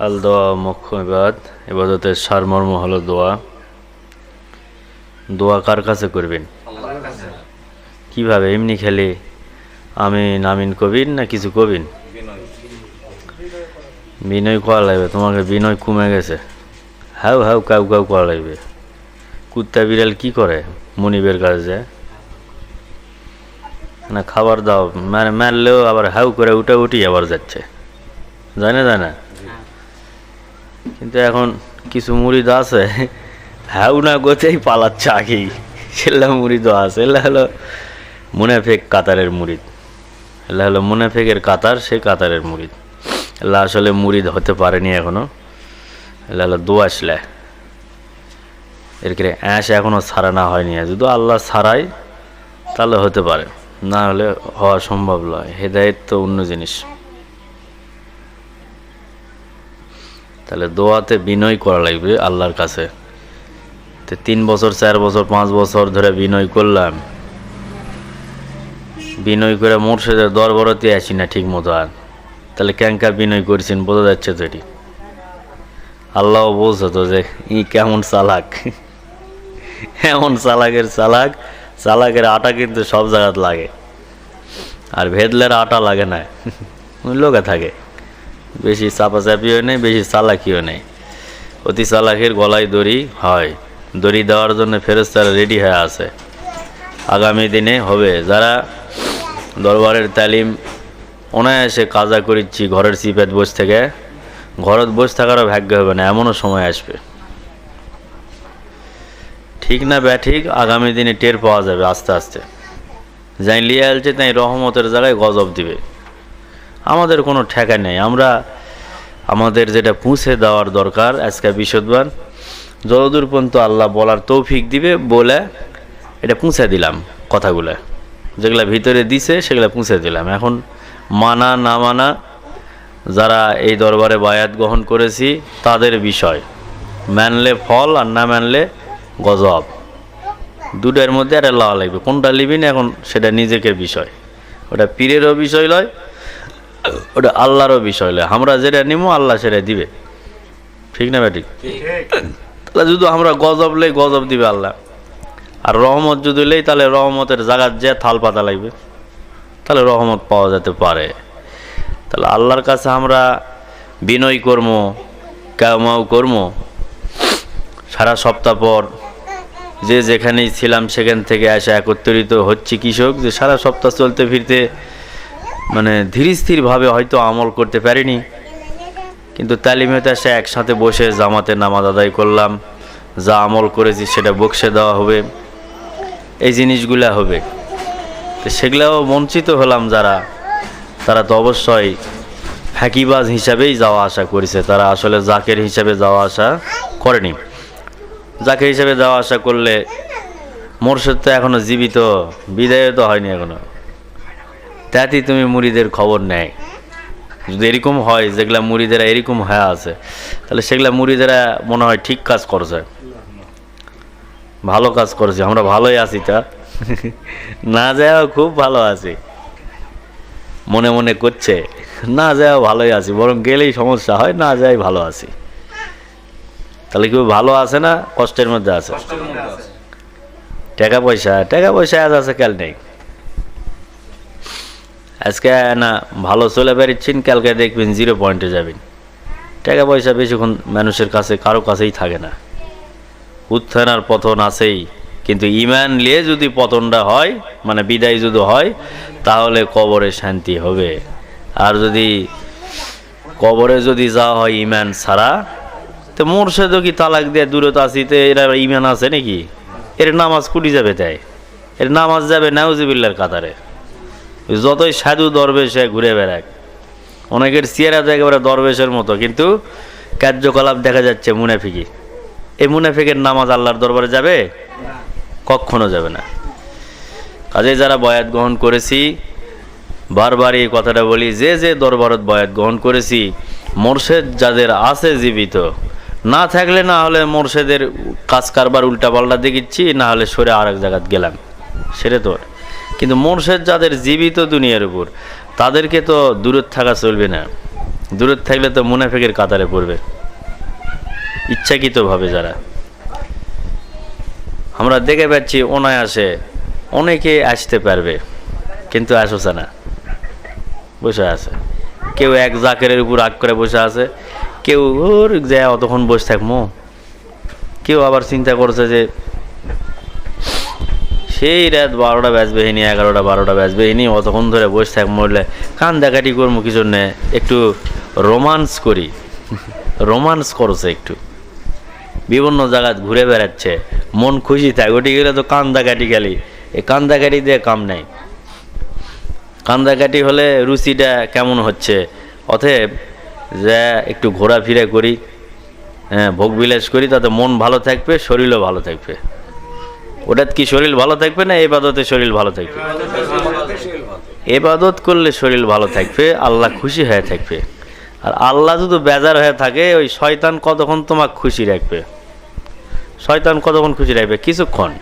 আল দোয়া মুখ্য ইবাদ এবাদতের সারমর্ম হলো দোয়া। দোয়া কার কাছে করবেন? কীভাবে? এমনি খেলে আমি নামিন কবিন না কিছু কবিন বিনয় করা লাগবে? তোমাকে বিনয় কমে গেছে। হাউ হাউ, কাউ কাউ করা লাগবে? কুত্তা বিড়াল কি করে মনিবের কাছে? যায় না, খাবার দাও। মানে মারলেও আবার হাউ করে উঠে উঠি আবার যাচ্ছে। যায় না যায় না কিন্তু এখন কিছু মুড়িদ আছে। হ্যাউ না গোতেই পালাচ্ছে আগেই সেগুলা মুড়িদ আছে। এগুলা হলো মুনাফেক কাতারের মুড়িদ এগুলা হলো মুনাফেকের কাতার, সে কাতারের মুড়িদ এগুলা আসলে মুড়িদ হতে পারেনি এখনও। এগুলা হলো দোয়াশলে এর করে অ্যাশ এখনও ছাড়া না হয়নি। যদি আল্লাহ ছাড়াই, তাহলে হতে পারে। না হলে হওয়া সম্ভব নয়। হেদায়ত তো অন্য জিনিস। তাহলে দোয়াতে বিনয় করা লাগবে আল্লাহর কাছে। তো তিন বছর, চার বছর, পাঁচ বছর ধরে বিনয় করলাম। বিনয় করে মোর্শেদের দরবারতে আসি না ঠিক মতো আর। তাহলে ক্যাঙ্কা বিনয় করছেন, বোঝা যাচ্ছে তো আল্লাহ বলছে তো যে, ই কেমন চালাক। এমন চালাকের চালাক, চালাকের আটা কিন্তু সব জায়গাতে লাগে। আর ভেদলের আটা লাগে না। লোকে থাকে। বেশি চাপাচাপিও নেই, বেশি চালাকিও নেই। অতি চালাকের গলায় দড়ি হয়। দড়ি দেওয়ার জন্য ফেরস্তারা রেডি হয়ে আছে। আগামী দিনে হবে। যারা দরবারের তালিম অনায়াসে কাজা করিচ্ছি, ঘরের সিপেট বসে থেকে, ঘরত বসে থাকারও ভাগ্য হবে না, এমনও সময় আসবে। ঠিক না ব্যাঠিক, আগামী দিনে টের পাওয়া যাবে আস্তে আস্তে। যাই লিয়ে আলছে, তাই রহমতের জায়গায় গজব দিবে। আমাদের কোনো ঠেকা নেই। আমরা আমাদের যেটা পুঁছে দেওয়ার দরকার আজকে বিশদবান যতদূর পর্যন্ত আল্লাহ বলার তৌফিক দিবে বলে এটা পুঁছে দিলাম কথাগুলো। যেগুলো ভিতরে দিছে, সেগুলো পুঁছে দিলাম। এখন মানা, না মানা যারা এই দরবারে বায়াত গ্রহণ করেছি, তাদের বিষয়। মানলে ফল আর না মানলে গজব। দুটার মধ্যে একটা লওয়া লাগবে। কোনটা লিবি না এখন, সেটা নিজেকে বিষয়। ওটা পীরেরও বিষয় লয় ওটা আল্লাহরও বিষয় লয় আমরা যেটা নিবো আল্লাহ সেটা দিবে। ঠিক না ব্যাটিক? তাহলে যদি আমরা গজব লই গজব দিবে আল্লাহ। আর রহমত যদি লই তাহলে রহমতের জায়গার যে থাল পাতা লাগবে। তাহলে রহমত পাওয়া যেতে পারে। তাহলে আল্লাহর কাছে আমরা বিনয় কর্ম কামাও কর্ম। সারা সপ্তাহ পর যে যেখানেই ছিলাম সেখান থেকে আসা একত্রিত হচ্ছে কৃষক যে সারা সপ্তাহ চলতে ফিরতে মানে ধীর স্থিরভাবে হয়তো আমল করতে পারিনি। কিন্তু তালিমেতে এসে একসাথে বসে জামাতে নামাজ আদায় করলাম। যা আমল করেছি সেটা বকশে দেওয়া হবে। এই জিনিসগুলো হবে। তো সেগুলাও বঞ্চিত হলাম যারা। তারা তো অবশ্যই ফ্যাকিবাজ হিসাবেই যাওয়া আসা করেছে। তারা আসলে জাকের হিসাবে যাওয়া আসা করেনি। জাকের হিসাবে যাওয়া আসা করলে মোরশেদ তো এখনও জীবিত বিদায় তো হয়নি এখনও। তাতেই তুমি মুড়িদের খবর নেয়। যদি এরকম হয় যেগুলা মুড়িদেরা এরকম হয়ে আছে তাহলে সেগুলা মুড়িদেরা মনে হয় ঠিক কাজ করছে। ভালো কাজ করেছে আমরা ভালোই আছি তা। না যাও খুব ভালো আছি। মনে মনে করছে না যাও ভালোই আছি বরং গেলেই সমস্যা হয় না যাই ভালো আছি। তাহলে কেউ ভালো আছে না কষ্টের মধ্যে আছে। টাকা পয়সা টাকা পয়সা আজ আছে কাল নেই। আজকে না ভালো চলে বেরিয়েছেন কালকে দেখবেন জিরো পয়েন্টে যাবেন। টাকা পয়সা বেশিক্ষণ মানুষের কাছে, কারও কাছেই থাকে না। উত্থান আর পতন আছেই, কিন্তু ইমান নিয়ে যদি পতনটা হয় মানে বিদায় যদি হয়, তাহলে কবরে শান্তি হবে। আর যদি কবরে যদি যাওয়া হয় ইমান ছাড়া, তো মোরশেদও কি তালাক দিয়ে দূরত আসিতে এরা ইমান আছে নাকি? এর নামাজ কুটি যাবে তাই। এর নামাজ যাবে নাউজিবিল্লার কাতারে। যতই সাধু দরবেশে ঘুরে বেড়াক, অনেকের চেহারা তো একেবারে দরবেশের মতো, কিন্তু কার্যকলাপ দেখা যাচ্ছে মুনাফিকি। এই মুনাফিকের নামাজ আল্লাহর দরবারে যাবে? কখনো যাবে না। কাজে যারা বয়াত গ্রহণ করেছি, বারবার এই কথাটা বলি, যে যে দরবারত বয়াত গ্রহণ করেছি, মোর্শেদ যাদের আছে জীবিত, না থাকলে না হলে মোর্শেদের কাজ কারবার উল্টাপাল্টা দেখিচ্ছি, না হলে সরে আর এক জায়গায় গেলাম। সেটা তো কিন্তু মোর্শেদ যাদের জীবিত দুনিয়ার উপর, তাদেরকে তো দূরে থাকা চলবে না। দূরে থাকলে তো মুনাফেকের কাতারে পড়বে। ইচ্ছাকৃতভাবে যারা। আমরা দেখে পাচ্ছি অনায়াসে অনেকে আসতে পারবে, কিন্তু আসছে না। বসে আছে। কেউ এক জাকেরের উপর আগ করে বসে আছে। কেউ, ওর যায় অতক্ষণ বসে থাকব কেউ আবার চিন্তা করছে যে সেই রাত বারোটা বাজবে হিনি এগারোটা, বারোটা বাজবে হিনি অতক্ষণ ধরে বসে থাক, মরলে কান দেখাটি করব কি জন্যে? একটু রোমান্স করি। রোমান্স করছে একটু। বিভিন্ন জায়গায় ঘুরে বেড়াচ্ছে, মন খুশি থাকে, ওটি গেলে তো কান্দাকাটি গেলি এই কান্দাকাটি দিয়ে কাম নেই। কান্দাকাটি হলে রুচিটা কেমন হচ্ছে? অতএব যে একটু ঘোরাফেরা করি হ্যাঁ ভোগ বিলাস করি, তাতে মন ভালো থাকবে, শরীরও ভালো থাকবে। ওটা কি শরীর ভালো থাকবে না এবাদতে শরীর ভালো থাকবে? এবাদত করলে শরীর ভালো থাকবে, আল্লাহ খুশি হয়ে থাকবে। আর আল্লাহ যদি বেজার হয়ে থাকে, ওই শয়তান কতক্ষণ তোমাকে খুশি রাখবে? শয়তান কতক্ষণ খুশি রাখবে? কিছুক্ষণ।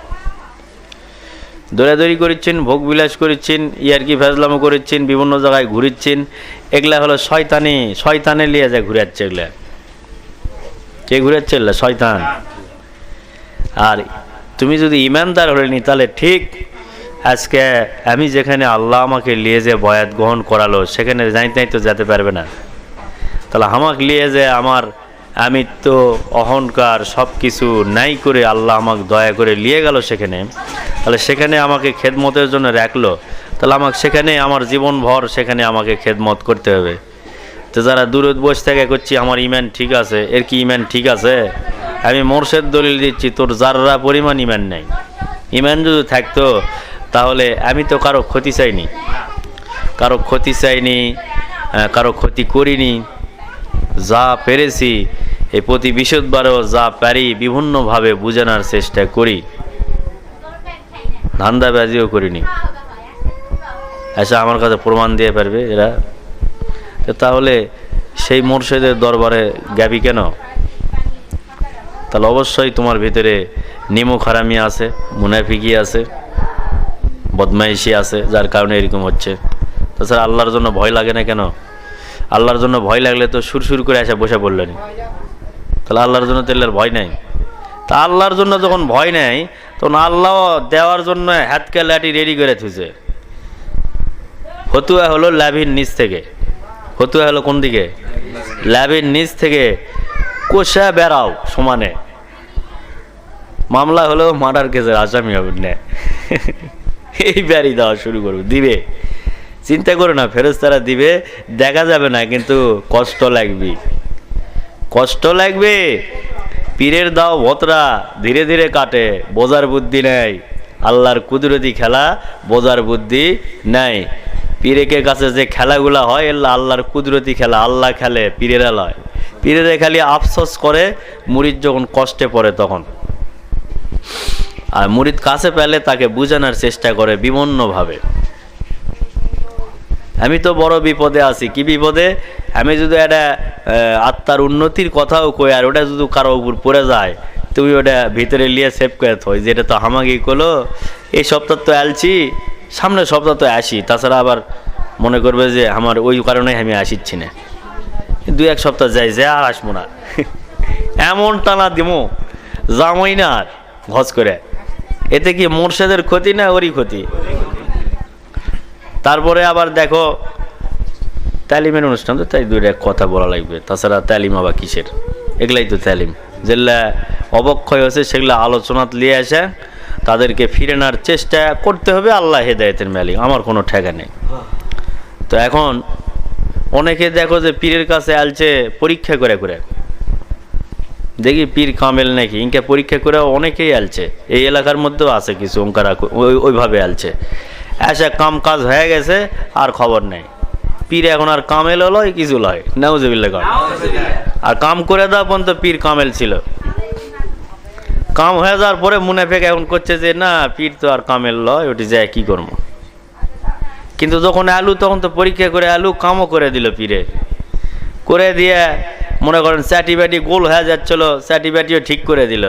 দৌড়াদৌড়ি করেছেন, ভোগ বিলাস করেছেন, ইয়ারকি ফেজলামো করেছেন, বিভিন্ন জায়গায় ঘুরিচ্ছেন এগুলা হলো শয়তানি, শয়তানে লিয়ে যায় ঘুরাচ্ছে এগুলা। কে ঘুরাচ্ছে এগুলা? শয়তান। আর তুমি যদি ইমানদার হলে নি, তাহলে ঠিক। আজকে আমি যেখানে আল্লাহ আমাকে নিয়ে যে বয়াত গ্রহণ করালো, সেখানে যাইতে তো যেতে পারবে না। তাহলে আমাকে নিয়ে যে আমার আমি তো অহংকার সব কিছু নাই করে আল্লাহ আমাকে দয়া করে নিয়ে গেল সেখানে, তাহলে সেখানে আমাকে খেদমতের জন্য রাখল, তাহলে আমাকে সেখানে আমার জীবন ভর সেখানে আমাকে খেদমত করতে হবে। তো যারা দূরত বসে থেকে, করছি, আমার ইমান ঠিক আছে, এর কি ইমান ঠিক আছে? আমি মোর্শেদ দলিল দিচ্ছি, তোর যাররা পরিমাণ ইমান নাই। ইমান যদি থাকতো, তাহলে আমি তো কারও ক্ষতি চাইনি। কারও ক্ষতি চাইনি কারও ক্ষতি করিনি। যা পেরেছি, এই প্রতি বিশুদ্ধবারও যা পারি, বিভিন্নভাবে বোঝানোর চেষ্টা করি। ধান্দাবাজিও করিনি। আচ্ছা আমার কাছে প্রমাণ দিয়ে পারবে এরা? তাহলে সেই মোর্শেদের দরবারে গাবি কেন? তাহলে অবশ্যই তোমার ভিতরে নিমুখ হারামি আছে, মুনাফিকি আছে, বদমাইশি আছে, যার কারণে এরকম হচ্ছে। তাছাড়া আল্লাহর জন্য ভয় লাগে না কেন? আল্লাহর জন্য ভয় লাগলে তো সুর সুর করে আসা বসে পড়লেন তাহলে আল্লাহর জন্য আর ভয় নাই। তা আল্লাহর জন্য যখন ভয় নেই, তখন আল্লাহ দেওয়ার জন্য হাতকে লাঠি রেডি করে থুছে ফতুয়া হলো ল্যাভির নিচ থেকে। ফতুয়া হলো কোন দিকে? ল্যাবের নিচ থেকে কোষা বেড়াও সমানে। মামলা হলো মার্ডার কেসের আসামি হবে, না। এই ব্যারি দেওয়া শুরু করবে দিবে। চিন্তা করো না ফেরস্তারা দিবে, দেখা যাবে না, কিন্তু কষ্ট লাগবে। কষ্ট লাগবে, পীরের দাও ভতরা ধীরে ধীরে কাটে, বোঝার বুদ্ধি নেই। আল্লাহর কুদরতি খেলা, বোঝার বুদ্ধি নাই। পীরেকে কাছে যে খেলাগুলা হয় এগুলো আল্লাহর কুদরতি খেলা, আল্লাহ খেলে, পীরেরা লয়। পীরেরা খালি আফসোস করে মুরিদ যখন কষ্টে পড়ে তখন। আর মুরিদ কাছে পেলে তাকে বোঝানোর চেষ্টা করে বিভিন্নভাবে আমি তো বড় বিপদে আছি, কি বিপদে? আমি যদি একটা আত্মার উন্নতির কথাও কই আর ওটা যদি কারও উপর পড়ে যায়, তুমি ওটা ভিতরে নিয়ে সেভ করে থই যেটা তো হামাগি করল। এই সপ্তাহ তো আলছি, সামনের সপ্তাহ তো আসি, তাছাড়া আবার মনে করবে যে আমার ওই কারণে আমি আসিচ্ছি না। দুই এক সপ্তাহ যাই, যে আর আসব না। এমন টানা দিমো, জামাই না আর ঘস করে। এতে কি মোর্শেদের ক্ষতি না ওরই ক্ষতি? তারপরে আবার দেখো, তালিমের অনুষ্ঠান তো, তাই দুইটা কথা বলা লাগবে। তাছাড়া তালিম আবার কিসের? এগুলাই তো তালিম। যেগুলা অবক্ষয় হয়েছে, সেগুলো আলোচনাত নিয়ে আসে তাদেরকে ফিরেনার চেষ্টা করতে হবে, আল্লাহ হেদায়তের মালিক। আমার কোনো ঠেকা নেই। তো এখন অনেকে দেখো যে পীরের কাছে আলছে, পরীক্ষা করে করে। দেখি পীর কামেল নাকি, ইনকা পরীক্ষা করে অনেকেই আলছে। এই এলাকার মধ্যেও আছে কিছু ওঙ্কারা ওই ওইভাবে আলছে। এসে কাম কাজ হয়ে গেছে, আর খবর নেই। পীর এখন আর কামেল হলো কিছু লয়। নাউজবিল্লা কর আর কাম করে দেওয়া পর্যন্ত পীর কামেল ছিল। কাম হয়ে যাওয়ার পরে মুনাফেক এখন করছে যে, না, পীর তো আর কামেল লয়, ওটি যায় কি করব? কিন্তু যখন আলু, তখন তো পরীক্ষা করে আলু কামও করে দিল পীরে। করে দিয়ে মনে করেন স্যাটি ব্যাটি গোল হয়ে যাচ্ছিল স্যাটি ব্যাটিও ঠিক করে দিল।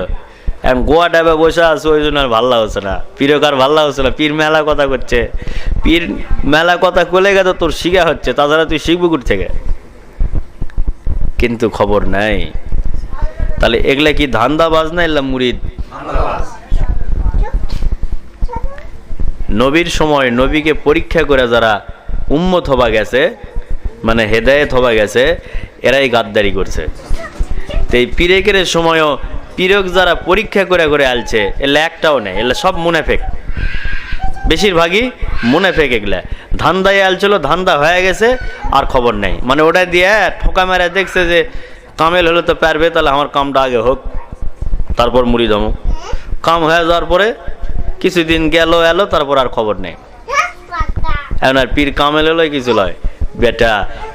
এখন গোয়া ডাবে বসে আছে, ওই জন্য আর ভালো লাগছে না। পীরকার ভালো লাগছে না? পীর মেলা কথা করছে। পীর মেলা কথা কোলে গেছে তোর শিখা হচ্ছে, তাছাড়া তুই শিখবি কুট থেকে? কিন্তু খবর নাই। তাহলে এগুলা কি ধান্দাবাজ না এলাম মুরিদ? নবীর সময় নবীকে পরীক্ষা করে যারা উম্মত হবা গেছে মানে হেদায়েত হবা গেছে, এরাই গাদ্দারি করছে। তো এই পিরেকের সময়ও পিরক যারা পরীক্ষা করে করে আলছে, এলে একটাও নেই, এলে সব মুনাফেক। বেশিরভাগই মুনাফেক এগুলা। ধান্দায় আলছিল, ধান্দা হয়ে গেছে, আর খবর নেই। মানে ওটা দিয়ে ঠোকা মেরে দেখছে যে, কামেল হলে তো পারবে, তাহলে আমার কামটা আগে হোক, তারপর মুড়ি দমো। কাম হয়ে যাওয়ার পরে কিছুদিন গেল, এলো, তারপর আর খবর নেই। এখন আর পীর কামেল হলো কিছু লয়। বেটা,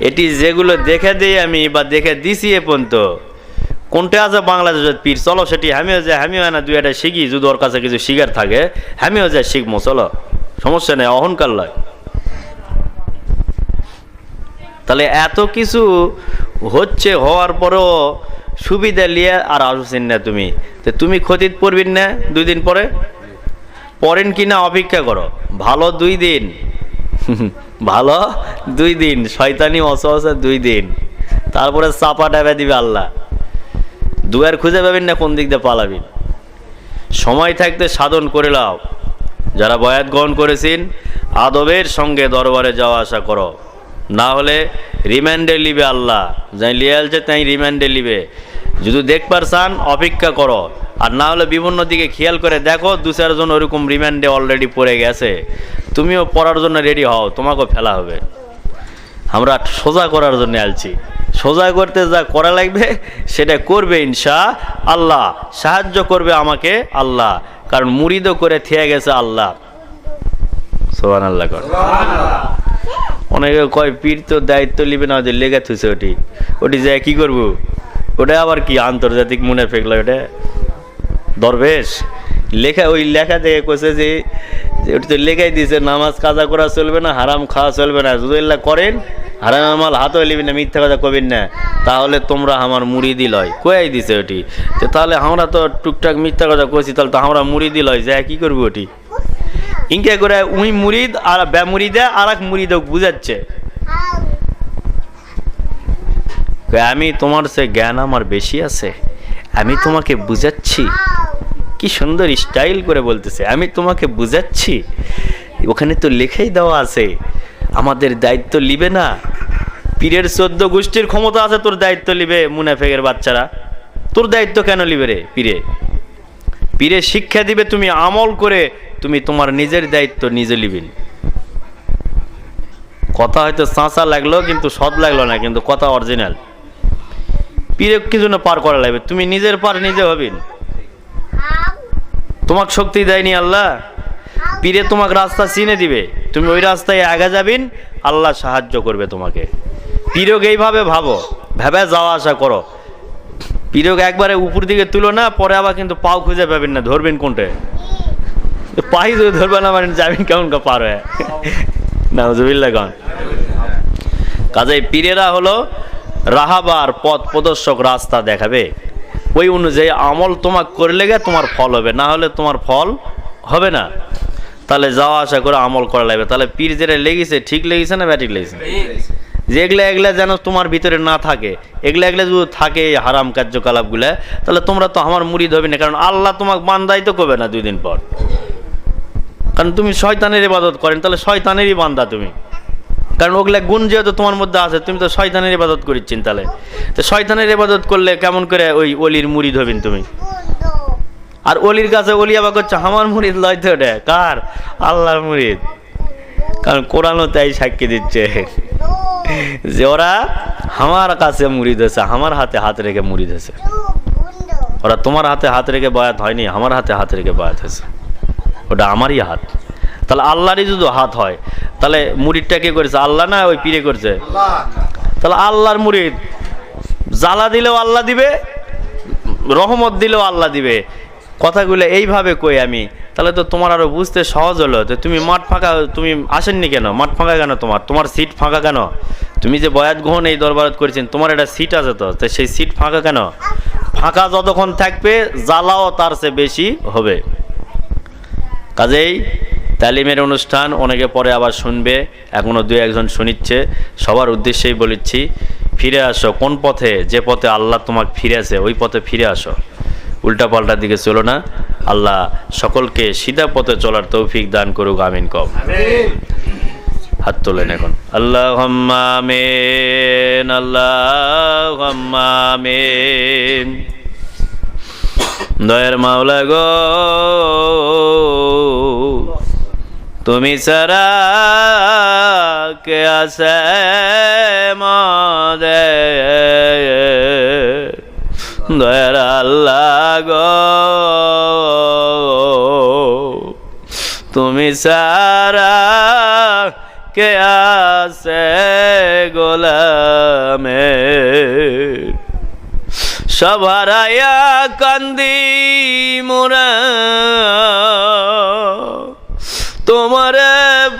এটি যেগুলো দেখে দিই আমি বা দেখে দিছি এ পর্যন্ত, কোনটা আছে বাংলাদেশের পীর? চলো, সেটি আমিও যে আমিও না দুই একটা শিখি, যদি ওর কাছে কিছু শিকার থাকে, আমিও যে শিখব চলো। সমস্যা নেই, অহংকার লয়। তাহলে এত কিছু হচ্ছে, হওয়ার পরেও সুবিধা নিয়ে আর আসছেন না তুমি। তো তুমি ক্ষতিত পড়বেন না দুই দিন পরে? পড়েন কি না অপেক্ষা করো। ভালো দুই দিন। ভালো দুই দিন। শয়তানি অসহসা দুই দিন। তারপরে চাপা ডাবে দিবে আল্লাহ। দুয়ার খুঁজে পাবেন না কোন দিক দিয়ে পালাবেন। সময় থাকতে সাধন করে লাও। যারা বয়াত গ্রহণ করেছেন, আদবের সঙ্গে দরবারে যাওয়া আসা করো। না হলে রিমান্ডে লিবে আল্লাহ। যাই লিয়ে আলছে, তাই রিমান্ডে লিবে যদি দেখবার চান, অপেক্ষা করো। আর না হলে বিভিন্ন দিকে খেয়াল করে দেখো, দু চারজন ওরকম রিমান্ডে অলরেডি পড়ে গেছে। তুমিও পড়ার জন্য রেডি হও, তোমাকেও ফেলা হবে। আমরা সোজা করার জন্য আলছি। সোজা করতে যা করা লাগবে, সেটা করবে ইনশা আল্লাহ। সাহায্য করবে আমাকে আল্লাহ। কারণ মুড়িদও করে থিয়ে গেছে আল্লাহ। সোহান আল্লাহ কর। অনেকে কয়, পীর তো দায়িত্ব নিবে না, ওদের লেগে থুছে ওটি। ওটি যায় কি করব? ওটা আবার কি আন্তর্জাতিক মনে ফেকলো ওটা? দরবেশ। লেখা ওই লেখা দেখে কইছে যে ওটি তো লেখাই দিয়েছে নামাজ কাজা করা চলবে না হারাম খাওয়া চলবে না। যদি করেন হারাম আমাল হাতও লিবি না মিথ্যা কথা কবেন না। তাহলে তোমরা আমার মুড়ি দিলয় কয়াই দিছে ওটি। তো তাহলে আমরা তো টুকটাক মিথ্যা কথা কইছি তাহলে তো আমরা মুড়ি দিলয় যে কী করব ওটি। ইনকে করে উই মুরিদ আর ব্যামুরিদে আর এক মুরিদক বুঝাচ্ছে। কয়, আমি তোমার সে জ্ঞান আমার বেশি আছে। আমি তোমাকে বুঝাচ্ছি। কি সুন্দর স্টাইল করে বলতেছে, আমি তোমাকে বুঝাচ্ছি, ওখানে তো লেখাই দেওয়া আছে, আমাদের দায়িত্ব লিবে না, পীরের চোদ্দ গোষ্ঠীর ক্ষমতা আছে, তোর দায়িত্ব লিবে মুনাফেকের বাচ্চারা, তোর দায়িত্ব কেন লিবে রে পীরে? পীরে শিক্ষা দিবে তুমি, আমল করে তুমি তোমার নিজের দায়িত্ব নিজে লিবেন কথা হয়তো চাঁচা লাগল, কিন্তু সৎ লাগল না, কিন্তু কথা অরিজিনাল পীরে কিছু না পার করা লাগবে, তুমি নিজের পার নিজে হবেন। তোমাকে শক্তি দেয়নি আল্লাহ? পীরে তোমাকে রাস্তা চিনে দিবে। তুমি ওই রাস্তায় আগে যাবিন, আল্লাহ সাহায্য করবে তোমাকে। পীরক এইভাবে ভাবো, ভেবে যাওয়া আসা করো। পীরক একবারে উপর দিকে তুলো না, পরে আবার কিন্তু পাও খুঁজে পাবেন না, ধরবেন কোনটা? পাই যদি ধরবে না মানে যাবেন কেমন পার হয়ে? গান পীরেরা হলো রাহাবার পথ প্রদর্শক রাস্তা দেখাবে। ওই অনুযায়ী আমল তোমাক করলে গে তোমার ফল হবে। না হলে তোমার ফল হবে না। তাহলে যাওয়া আসা করে আমল করা লাগবে। তাহলে পীর যেটা লেগেছে, ঠিক লেগেছে না ব্যাটিক লেগেছে? যে এগুলা যেন তোমার ভিতরে না থাকে, এগুলা এগুলা যদি থাকে এই হারাম কার্যকলাপগুলা, তাহলে তোমরা তো আমার মুড়ি ধরবে না। কারণ আল্লাহ তোমাকে বান্দাই তো করবে না দুই দিন পর। কারণ তুমি শয়তানের ইবাদত করেন, তাহলে শয়তানেরই বান্দা তুমি। কারণ ওগুলা গুণ যেহেতু তোমার মধ্যে আছে, তুমি তো শয়তানের ইবাদত করিচ্ছেন তাহলে তো শয়তানের ইবাদত করলে কেমন করে ওই অলির মুড়ি ধরবেন তুমি? আর অলির কাছে অলি আবার করছে, আমার মুড়িদ লয় তো ওটা কার? আল্লাহর মুড়িদ কারণ কোরআনও তাই সাক্ষী দিচ্ছে। যে ওরা আমার কাছে মুড়ি ধরেছে, আমার হাতে হাত রেখে মুড়ি ধরেছে। ওরা তোমার হাতে হাত রেখে বয়াত হয়নি, আমার হাতে হাত রেখে বয়াত হয়েছে। ওটা আমারই হাত। তাহলে আল্লাহরই যদি হাত হয় তাহলে মুড়িদটা কে করেছে? আল্লাহ না ওই পীরে করছে? তাহলে আল্লাহর মুড়িদ জ্বালা দিলেও আল্লাহ দিবে, রহমত দিলেও আল্লাহ দিবে। কথাগুলো এইভাবে কই আমি? তাহলে তো তোমার আরও বুঝতে সহজ হলো তো তুমি মাঠ ফাঁকা, তুমি আসেননি কেন? মাঠ ফাঁকা কেন তোমার? তোমার সিট ফাঁকা কেন? তুমি যে বয়াত গ্রহণ এই দরবারত করেছেন, তোমার একটা সিট আছে তো? তো সেই সিট ফাঁকা কেন? ফাঁকা যতক্ষণ থাকবে, জ্বালাও তার চেয়ে বেশি হবে। কাজেই তালিমের অনুষ্ঠান অনেকে পরে আবার শুনবে এখনও দু একজন শুনিচ্ছে। সবার উদ্দেশ্যেই বলেছি ফিরে আসো। কোন পথে? যে পথে আল্লাহ তোমাকে ফিরেছে ওই পথে ফিরে আসো। উল্টা পাল্টার দিকে চলো না। আল্লাহ সকলকে সিধা পথে চলার তৌফিক দান করুক আমিন কম। হাত তোলেন এখন। আল্লাহ আমিন আল্লাহ আমিন। দয়ের মাওলা গো। তুমি সারা কে আছে মদে? দয়ার আল্লাহ গো। তুমি সারা কে আছে গোলামে? সভারায়া কান্দি মোরা। তোমার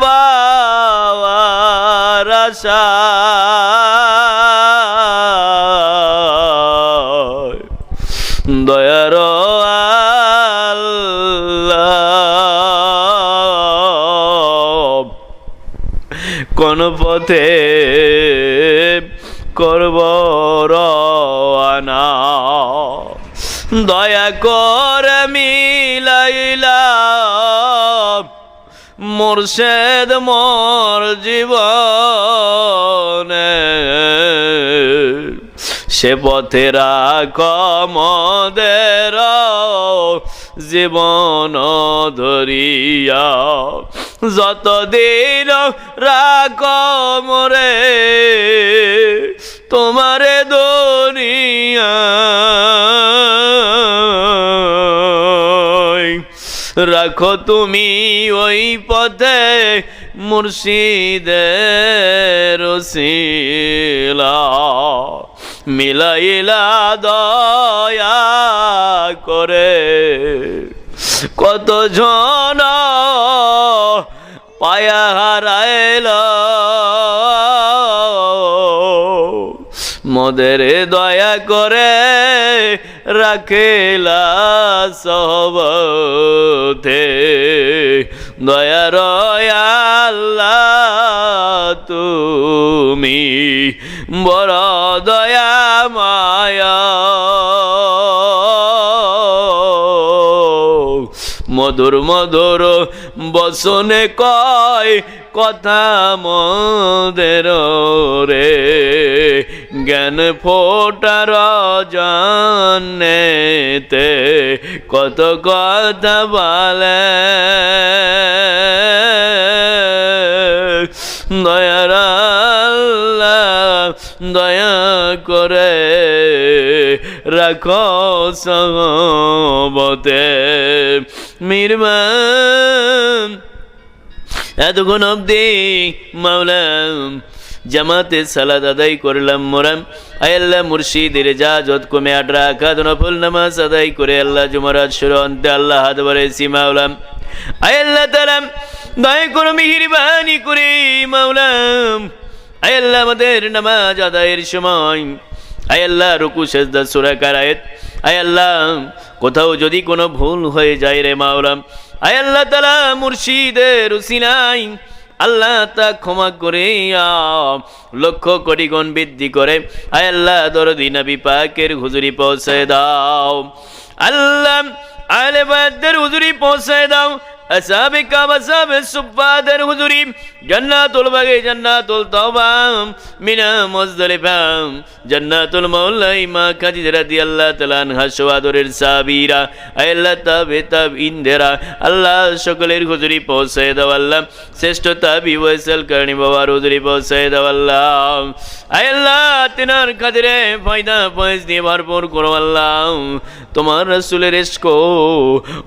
বাবার আশা। দয়ার কোন পথে করব রানা দয়া কর মুর্শেদ মোর জীবনে। সে পথে রাখ মদের জীবন ধরিয়া। যতদিন রাখ মরে তোমারে দুনিয়া রাখো তুমি ওই পথে মুর্শিদের রসিলা মিলাইলা দয়া করে। কত জন পায়া মোদের দয়া করে রাখেলা সবতে দয়া রয়াল্লা তুমি বড় দয়া মধুর মধুর বসনে কয় কথা মদের রে। জ্ঞান ফোটার জানেতে কত কথা বলে। দয়ার দয়া করে রাখো সহবতে। মিরমান এতক্ষণ অব্দি মাওলাম, জামাতে সালাদ আদায় করলাম মোরাম। আয়াল্লাহ মুর্শিদের যা যত কমে আটরা আকাদ নফল নামাজ আদায় করে আল্লাহ জুমারাত সুর অন্তে আল্লাহ হাত বলে সীমাউলাম আয়াল্লাহ তালাম, দয়া করো মিহিরবানি করে মাওলাম। আয়াল্লাহ আমাদের নামাজ আদায়ের সময় আয়াল্লাহ রুকু, সেজদা, সুরা কারায়েত আয়াল্লাহ কোথাও যদি কোনো ভুল হয়ে যায় রে মাওলাম আয় আল্লাহ তালা মুর্শিদের উসিলাই আল্লাহ তা ক্ষমা করে লক্ষ কোটি গুণ বৃদ্ধি করে আয়াল্লাহ দরদি নবী পাকের হুজুরি পৌঁছে দাও। আল্লাহ আলে বাদদের হুজুরি পৌঁছে দাও হুজুরি, জান্নাতুল জান্নাতুল মিনা মা আল্লাহ সকলের হুজুরি পৌঁছে দাও আল্লাহ, শ্রেষ্ঠ তাবি ওয়াসল করনি বাবার হুজুরি পৌঁছে দাও আল্লাহ তিনার খাদিরে ফাইদা পয়স দিয়ে ভরপুর করো আল্লাহ, তোমার রাসূলের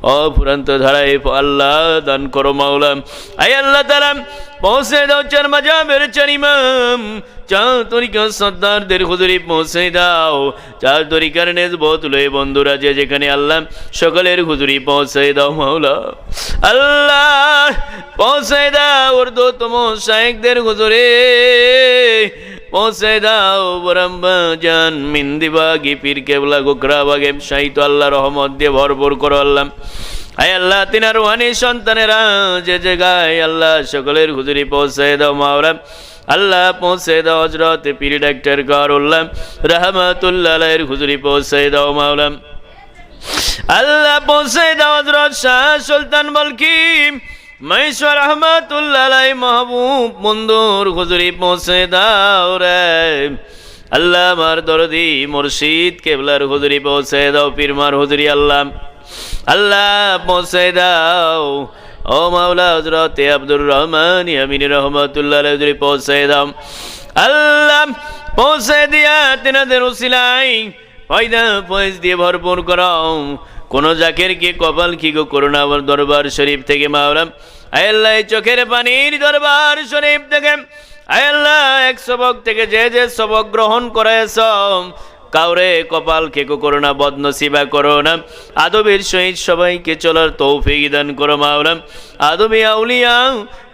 অফুরন্ত ধারায় আল্লাহ দান করো মাওলা আয় আল্লাহ তালাম পৌঁছে দাও চার মাজাবের চার তরিকা সর্দারদের পৌঁছে দাও। তরিকার নেজবত লয়ে বন্ধুরা, যে যেখানে আল্লাহ, সকলের হুজুরি পৌঁছে দাও মাওলা। আল্লাহ, পৌঁছে দাও উর্দুতম শায়েকদের হুজুরে। পৌঁছে দাও বরম্বা জান মিন্দিবাগি পীর কেবলা গোকরা বাগে সাহিত্য আল্লাহ রহমত দিয়ে ভরপুর করো আল্লাহ। আয় আল্লাহ তিনার ওয়ানি সন্তানেরা, যে জায়গায় আল্লাহ সকলের হুজুরি পৌঁছে দাও মাওরা আল্লাহ পৌঁছে দাও হজরত পীর ডাক্তার গরুল্লাহ, রহমতুল্লাহ হুজুরি পৌঁছে দাও মাওলাম আল্লাহ পৌঁছে দাও হজরত শাহ সুলতান বলকি মহেশ্বর রহমতুল্লাহ মাহবুব বন্ধুর হুজুরি পৌঁছে দাও রে। আল্লাহ আমার দরদি মুর্শিদ কেবলার হুজুরি পৌঁছে দাও, পীরমার হুজুরি আল্লাহ। আল্লাহ পৌঁছে দাও। ও মাওলা হজরত আব্দুর রহমান, ইয়ামিন রহমতুল্লাহ হুজুরি পৌঁছে দাও। আল্লাহ পৌঁছে দিয়া তেনাদের উসিলাই পয়দা পয়স দিয়ে ভরপুর করাও। কোন জাকের কি কপাল, কি গো করোনা দরবার শরীফ থেকে মাওলাম আয়াল্লাহ চোখের পানির দরবার শরীফ থেকে। আয়াল্লাহ এক সবক থেকে যে যে সবক গ্রহণ করেছ কাউরে কপাল কেকো করো না, বদনসিবা করো না। আদবের সহিত সবাইকে চলার তৌফিক দান করো মাওলাম আদবে আউলিয়া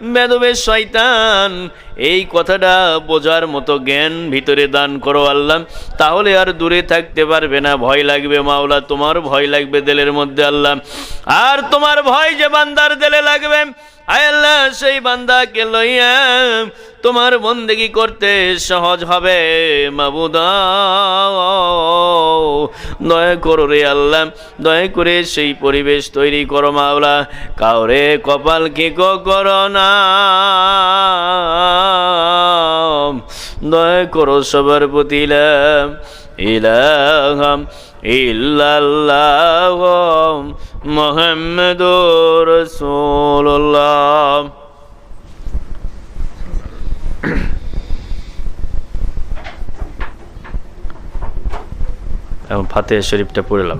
বেদবে শয়তান। এই কথাটা বোঝার মতো জ্ঞান ভিতরে দান করো আল্লাহ। তাহলে আর দূরে থাকতে পারবে না। ভয় লাগবে মাওলা, তোমার ভয় লাগবে দেলের মধ্যে আল্লাহ। আর তোমার ভয় যে বান্দার দেলে লাগবে আল্লাহ, সেই বান্দাকে লইয়া তোমার বন্দেগি করতে সহজ হবে মাবুদা। দয়া করো রে আল্লাহ, দয়া করে সেই পরিবেশ তৈরি করো মাওলা। কাউরে কপাল কি করো না। দয়া করো সবার প্রতি ইলাম ইলাহাম ইল্লাল্লাহ মোহাম্মদুর এবং ফাতে শরীফটা পড়লাম